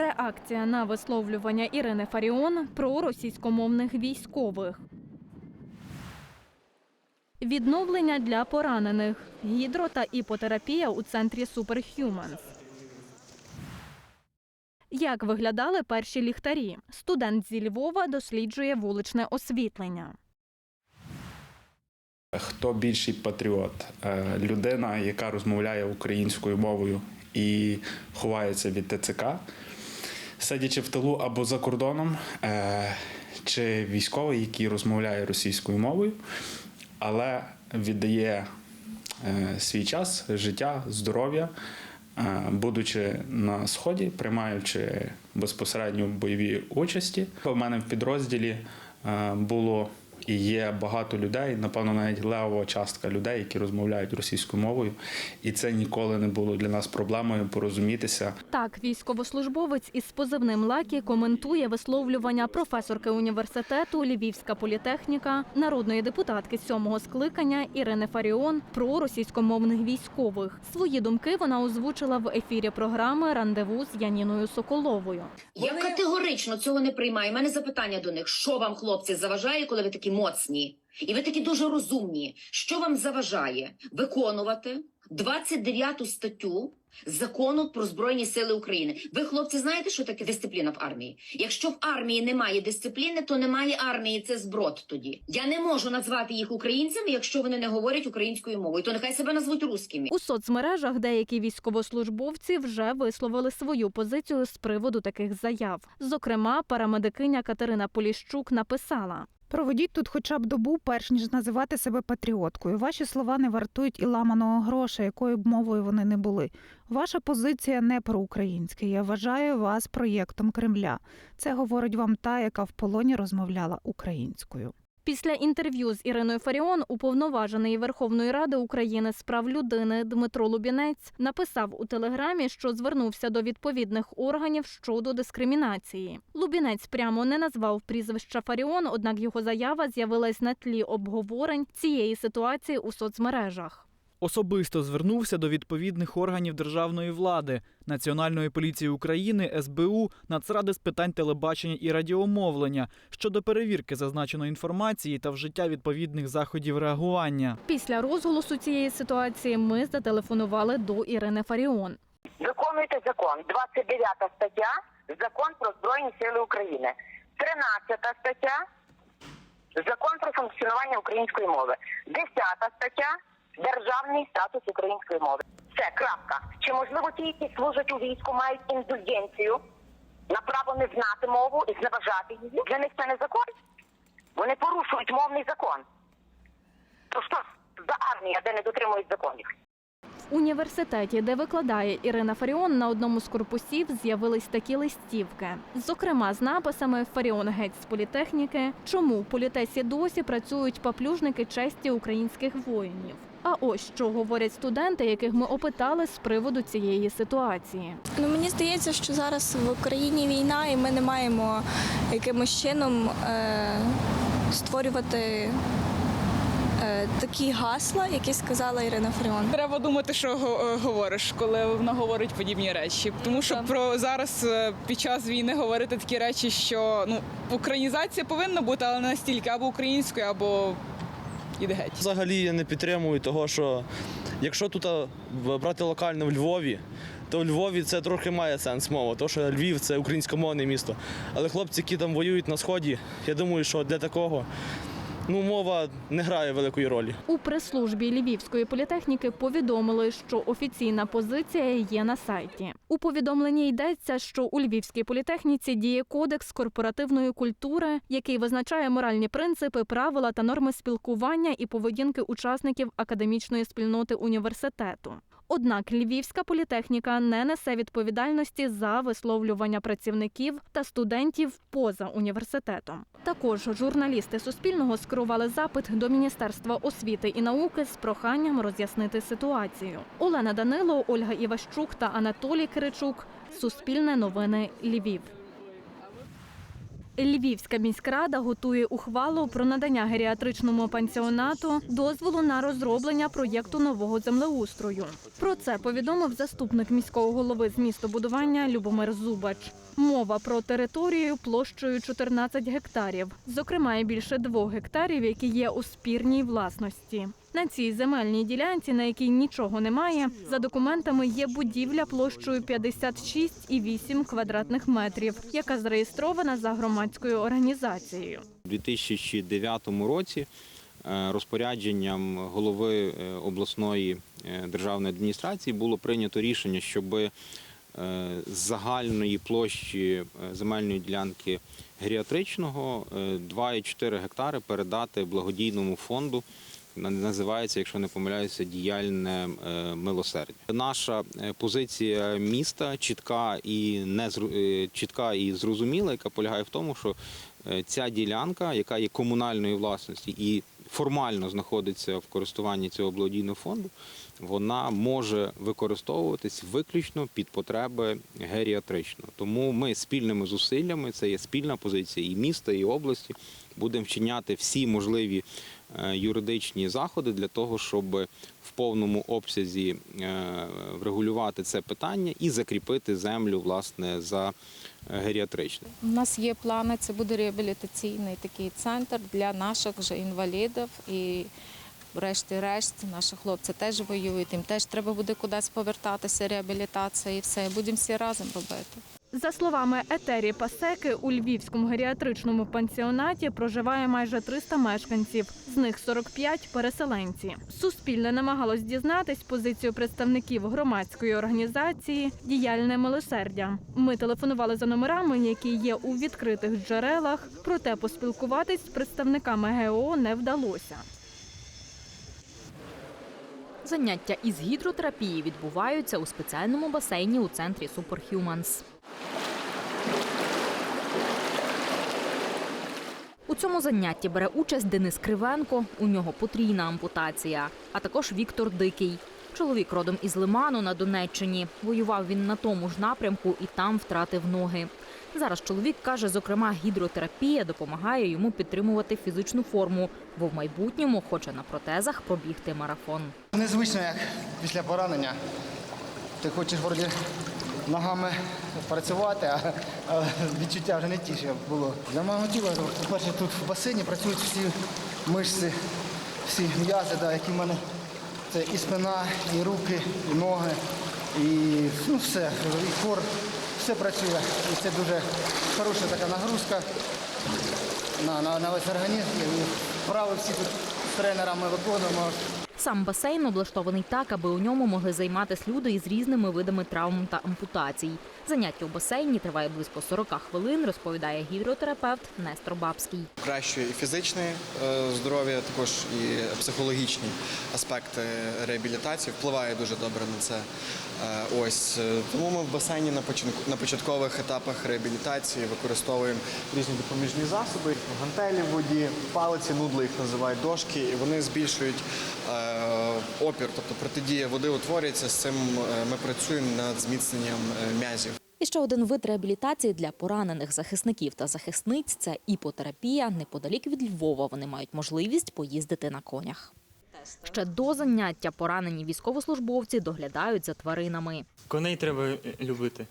Реакція на висловлювання Ірини Фаріон про російськомовних військових. Відновлення для поранених. Гідро та іпотерапія у центрі Superhumans. Як виглядали перші ліхтарі? Студент зі Львова досліджує вуличне освітлення. Хто більший патріот? Е, Людина, яка розмовляє українською мовою і ховається від ТЦК, сидячи в тилу або за кордоном, е, чи військовий, який розмовляє російською мовою, але віддає е, свій час, життя, здоров'я, е, будучи на сході, приймаючи безпосередньо бойові участі. У мене в підрозділі було і є багато людей, напевно, навіть левова частка людей, які розмовляють російською мовою, і це ніколи не було для нас проблемою порозумітися. Так, військовослужбовець із позивним Лакі коментує висловлювання професорки університету Львівська політехніка, народної депутатки сьомого скликання Ірини Фаріон про російськомовних військових. Свої думки вона озвучила в ефірі програми Рандеву з Яніною Соколовою. Я категорично цього не приймаю. У мене запитання до них: що вам, хлопці, заважає, коли ви такі моцні? І ви такі дуже розумні. Що вам заважає виконувати 29 статтю закону про збройні сили України? Ви, хлопці, знаєте, що таке дисципліна в армії? Якщо в армії немає дисципліни, то немає армії. Це зброд тоді. Я не можу назвати їх українцями, якщо вони не говорять українською мовою. То нехай себе назвуть русскими. У соцмережах деякі військовослужбовці вже висловили свою позицію з приводу таких заяв. Зокрема, парамедикиня Катерина Поліщук написала. Проведіть тут хоча б добу, перш ніж називати себе патріоткою. Ваші слова не вартують і ламаного гроша, якою б мовою вони не були. Ваша позиція не проукраїнська. Я вважаю вас проєктом Кремля. Це говорить вам та, яка в полоні розмовляла українською. Після інтерв'ю з Іриною Фаріон уповноважений Верховної Ради України з прав людини Дмитро Лубінець написав у телеграмі, що звернувся до відповідних органів щодо дискримінації. Лубінець прямо не назвав прізвища Фаріон, однак його заява з'явилась на тлі обговорень цієї ситуації у соцмережах. Особисто звернувся до відповідних органів державної влади, Національної поліції України, СБУ, Нацради з питань телебачення і радіомовлення щодо перевірки зазначеної інформації та вжиття відповідних заходів реагування. Після розголосу цієї ситуації ми зателефонували до Ірини Фаріон. Виконуйте закон. 29 стаття Закон про Збройні Сили України. 13 стаття Закон про функціонування української мови. 10 стаття Державний статус української мови. Все, крапка. Чи можливо ті, які служать у війську, мають індульгенцію на право не знати мову і зневажати її? Для них це не закон. Вони порушують мовний закон. То що за армія, де не дотримують законів? В університеті, де викладає Ірина Фаріон, на одному з корпусів з'явились такі листівки. Зокрема, з написами Фаріон геть з політехніки. Чому політесі досі працюють паплюжники честі українських воїнів? А ось що говорять студенти, яких ми опитали з приводу цієї ситуації. Ну мені здається, що зараз в Україні війна, і ми не маємо якимось чином е, створювати е, такі гасла, які сказала Ірина Фаріон. Треба думати, що е, говориш, коли вона говорить подібні речі. Тому що про зараз е, під час війни говорити такі речі, що ну українізація повинна бути, але не настільки або українською, або іде геть. Взагалі я не підтримую того, що якщо тут брати локально в Львові, то в Львові це трохи має сенс мова, тому що Львів це українськомовне місто. Але хлопці, які там воюють на сході, я думаю, що для такого ну, мова не грає великої ролі. У прес-службі Львівської політехніки повідомили, що офіційна позиція є на сайті. У повідомленні йдеться, що у Львівській політехніці діє кодекс корпоративної культури, який визначає моральні принципи, правила та норми спілкування і поведінки учасників академічної спільноти університету. Однак Львівська політехніка не несе відповідальності за висловлювання працівників та студентів поза університетом. Також журналісти Суспільного скерували запит до Міністерства освіти і науки з проханням роз'яснити ситуацію. Олена Данило, Ольга Іващук та Анатолій Киричук. Суспільне новини Львів. Львівська міськрада готує ухвалу про надання геріатричному пансіонату дозволу на розроблення проєкту нового землеустрою. Про це повідомив заступник міського голови з містобудування Любомир Зубач. Мова про територію площею 14 гектарів, зокрема і більше двох гектарів, які є у спірній власності. На цій земельній ділянці, на якій нічого немає, за документами є будівля площею 56,8 квадратних метрів, яка зареєстрована за громадською організацією. У 2009 році е, розпорядженням голови е, обласної е, державної адміністрації було прийнято рішення, щоб з загальної площі земельної ділянки геріатричного е, 2,4 гектари передати благодійному фонду. На- Називається, якщо не помиляюся, діяльне е, милосердя. Наша е, позиція міста чітка і не е, чітка і зрозуміла, яка полягає в тому, що ця ділянка, яка є комунальної власності і формально знаходиться в користуванні цього благодійного фонду, вона може використовуватись виключно під потреби геріатрично. Тому ми спільними зусиллями, це є спільна позиція і міста, і області, будемо вчиняти всі можливі юридичні заходи для того, щоб в повному обсязі е, врегулювати це питання і закріпити землю власне за е, геріатричним. У нас є плани, це буде реабілітаційний такий центр для наших вже інвалідів і. Врешті-решт, наші хлопці теж воюють, їм теж треба буде кудись повертатися, реабілітація і все. Будемо всі разом робити. За словами Етері Пасеки, у львівському геріатричному пансіонаті проживає майже 300 мешканців, з них 45 – переселенці. Суспільне намагалось дізнатись позицію представників громадської організації «Діяльне милосердя». Ми телефонували за номерами, які є у відкритих джерелах, проте поспілкуватись з представниками ГО не вдалося. Заняття із гідротерапії відбуваються у спеціальному басейні у центрі Superhumans. У цьому занятті бере участь Денис Кривенко. У нього потрійна ампутація, а також Віктор Дикий. Чоловік родом із Лиману на Донеччині. Воював він на тому ж напрямку і там втратив ноги. Зараз чоловік каже, зокрема, гідротерапія допомагає йому підтримувати фізичну форму, бо в майбутньому хоче на протезах пробігти марафон. Незвично, як після поранення. Ти хочеш вроді ногами працювати, а, відчуття вже не ті, що було. Для мого тіла, по-перше, тут в басейні працюють всі мишці, всі м'язи, да, які в мене. Це і спина, і руки, і ноги, і ну, все, і кор, все працює. І це дуже хороша така нагрузка на, на, на весь організм. І вправи всі тут з тренерами виконуємо. Сам басейн облаштований так, аби у ньому могли займатися люди із різними видами травм та ампутацій. Заняття у басейні триває близько 40 хвилин, розповідає гідротерапевт Нестор Бабський. Покращує і фізичне здоров'я, також і психологічні аспекти реабілітації. Впливає дуже добре на це. Е, Ось е, тому ми в басейні на початкових етапах реабілітації використовуємо різні допоміжні засоби, гантелі в воді, палиці, нудли їх називають дошки, і вони збільшують е, опір, тобто протидія води утворюється. З цим е, ми працюємо над зміцненням е, м'язів. І ще один вид реабілітації для поранених захисників та захисниць це іпотерапія. Неподалік від Львова вони мають можливість поїздити на конях. Ще до заняття поранені військовослужбовці доглядають за тваринами. Коней треба е, любити.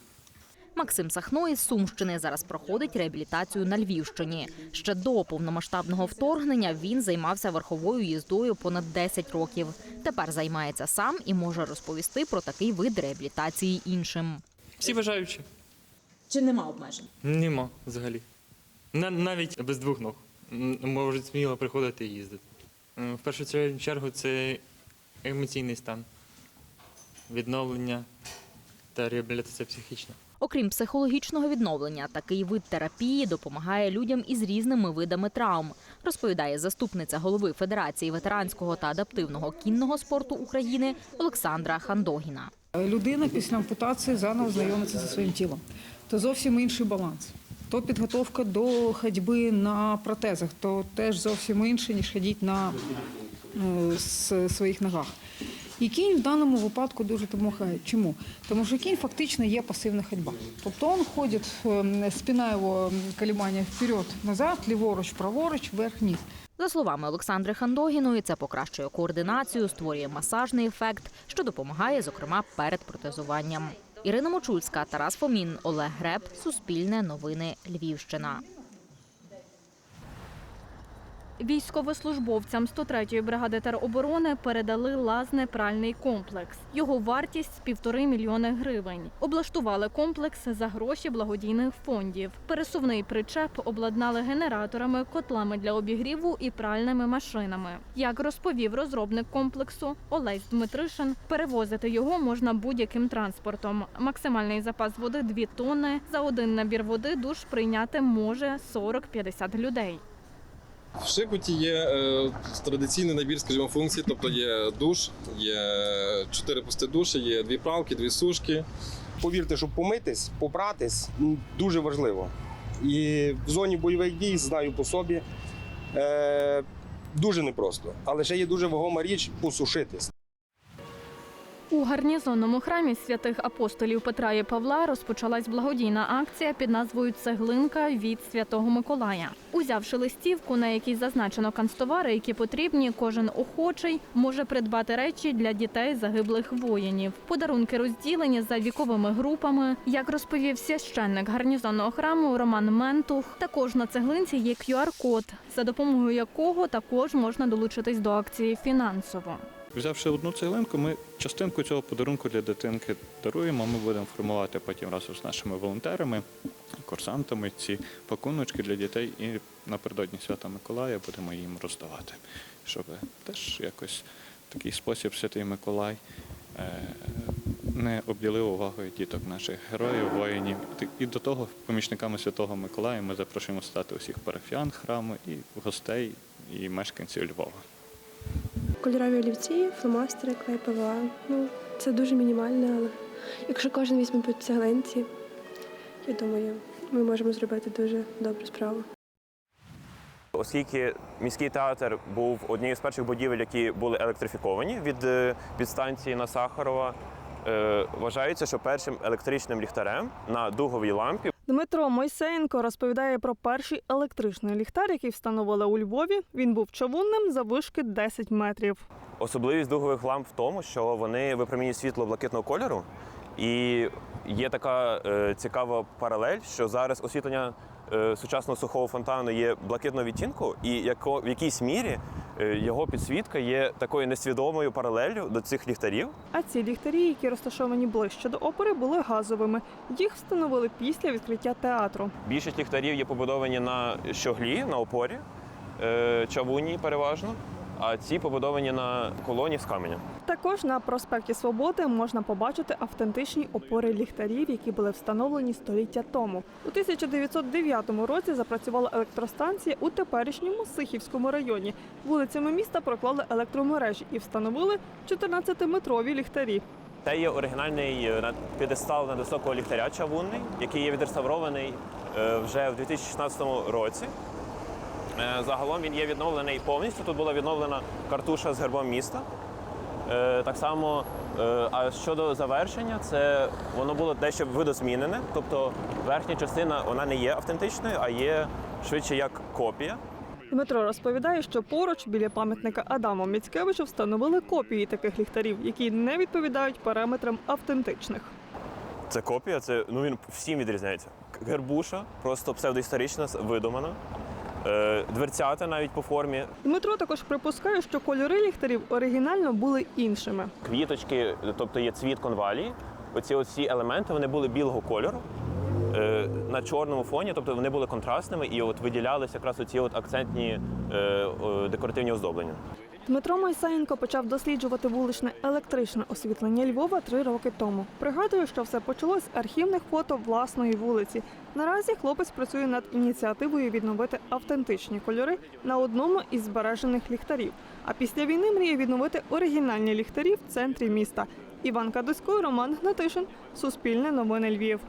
Максим Сахно із Сумщини зараз проходить реабілітацію на Львівщині. Ще до повномасштабного вторгнення він займався верховою їздою понад 10 років. Тепер займається сам і може розповісти про такий вид реабілітації іншим. Всі бажаючі. Чи нема обмежень? Нема взагалі. На- навіть без двох ног. Можуть сміло приходити і їздити. В першу чергу це емоційний стан, відновлення та реабілітація психічна. Окрім психологічного відновлення, такий вид терапії допомагає людям із різними видами травм, розповідає заступниця голови Федерації ветеранського та адаптивного кінного спорту України Олександра Хандогіна. Людина після ампутації заново знайомиться зі своїм тілом. То зовсім інший баланс. То підготовка до ходьби на протезах, то теж зовсім інше, ніж ходити на е, своїх ногах. І кінь в даному випадку дуже допомагає. Чому? Тому що кінь фактично є пасивна ходьба. Тобто він ходить, е, спина його колебання вперед, назад, ліворуч, праворуч, вверх, вниз. За словами Олександри Хандогіної, це покращує координацію, створює масажний ефект, що допомагає, зокрема, перед протезуванням. Ірина Мочульська, Тарас Фомін, Олег Греб, Суспільне новини Львівщина. Військовослужбовцям 103-ї бригади тероборони передали лазне пральний комплекс. Його вартість півтори мільйони гривень. Облаштували комплекс за гроші благодійних фондів. Пересувний причеп обладнали генераторами, котлами для обігріву і пральними машинами. Як розповів розробник комплексу Олесь Дмитришин, перевозити його можна будь-яким транспортом. Максимальний запас води 2 тонни. За один набір води душ прийняти може 40-50 людей. В Шикуті є е, традиційний набір, скажімо, функцій, тобто є душ, є чотири пусти душі, є дві пралки, дві сушки. Повірте, щоб помитись, попратись дуже важливо. І в зоні бойових дій знаю по собі. Е, дуже непросто. Але ще є дуже вагома річ посушитись. У гарнізонному храмі святих апостолів Петра і Павла розпочалась благодійна акція під назвою Цеглинка від Святого Миколая. Узявши листівку, на якій зазначено канцтовари, які потрібні, кожен охочий може придбати речі для дітей загиблих воїнів. Подарунки розділені за віковими групами. Як розповів священник гарнізонного храму Роман Ментух, також на цеглинці є QR-код, за допомогою якого також можна долучитись до акції фінансово. Взявши одну цеглинку, ми частинку цього подарунку для дитинки даруємо. Ми будемо формувати потім разом з нашими волонтерами, курсантами ці пакуночки для дітей і напередодні свята Миколая будемо їм роздавати, щоб теж якось в такий спосіб Святий Миколай е, не обділив увагою діток наших героїв, воїнів. І до того помічниками Святого Миколая ми запрошуємо стати усіх парафіян храму і гостей, і мешканців Львова. Кольорові олівці, фломастери, клей ПВА. Ну, це дуже мінімально, але якщо кожен візьме по цеглинці, я думаю, ми можемо зробити дуже добру справу. Оскільки міський театр був однією з перших будівель, які були електрифіковані від е, підстанції на Сахарова, е, вважається, що першим електричним ліхтарем на дуговій лампі Дмитро Мойсеєнко розповідає про перший електричний ліхтар, який встановили у Львові. Він був човунним заввишки 10 метрів. Особливість дугових ламп в тому, що вони випромінюють світло блакитного кольору. І є така е, цікава паралель, що зараз освітлення е, сучасного сухого фонтану є блакитного відтінку, і яко, в якійсь мірі його підсвітка є такою несвідомою паралеллю до цих ліхтарів. А ці ліхтарі, які розташовані ближче до опери, були газовими. Їх встановили після відкриття театру. Більшість ліхтарів є побудовані на щоглі, на опорі, е, чавуні переважно, а ці побудовані на колоні з каменя. Також на проспекті Свободи можна побачити автентичні опори ліхтарів, які були встановлені століття тому. У 1909 році запрацювала електростанція у теперішньому Сихівському районі. Вулицями міста проклали електромережі і встановили 14-метрові ліхтарі. Це є оригінальний е, на- п'єдестал на високого ліхтаря чавунний, який є відреставрований е, вже в 2016 році. Е, Загалом він є відновлений повністю. Тут була відновлена картуша з гербом міста. Е, Так само, е, а щодо завершення, це воно було дещо видозмінене. Тобто верхня частина вона не є автентичною, а є швидше як копія. Дмитро розповідає, що поруч біля пам'ятника Адаму Міцкевичу встановили копії таких ліхтарів, які не відповідають параметрам автентичних. Це копія, це ну він всім відрізняється. Гербуша, просто псевдоісторична, видумана. Е, Дверцята навіть по формі, Дмитро також припускає, що кольори ліхтарів оригінально були іншими. квіточки, тобто є цвіт конвалії. Оці оці елементи вони були білого кольору е, на чорному фоні, тобто вони були контрастними і от виділялися якраз оці от акцентні е, е, декоративні оздоблення. Дмитро Майсаєнко почав досліджувати вуличне електричне освітлення Львова три роки тому. Пригадує, що все почалось з архівних фото власної вулиці. Наразі хлопець працює над ініціативою відновити автентичні кольори на одному із збережених ліхтарів. А після війни мріє відновити оригінальні ліхтарі в центрі міста. Іван Кадусько, Роман Гнатишин, Суспільне новини Львів.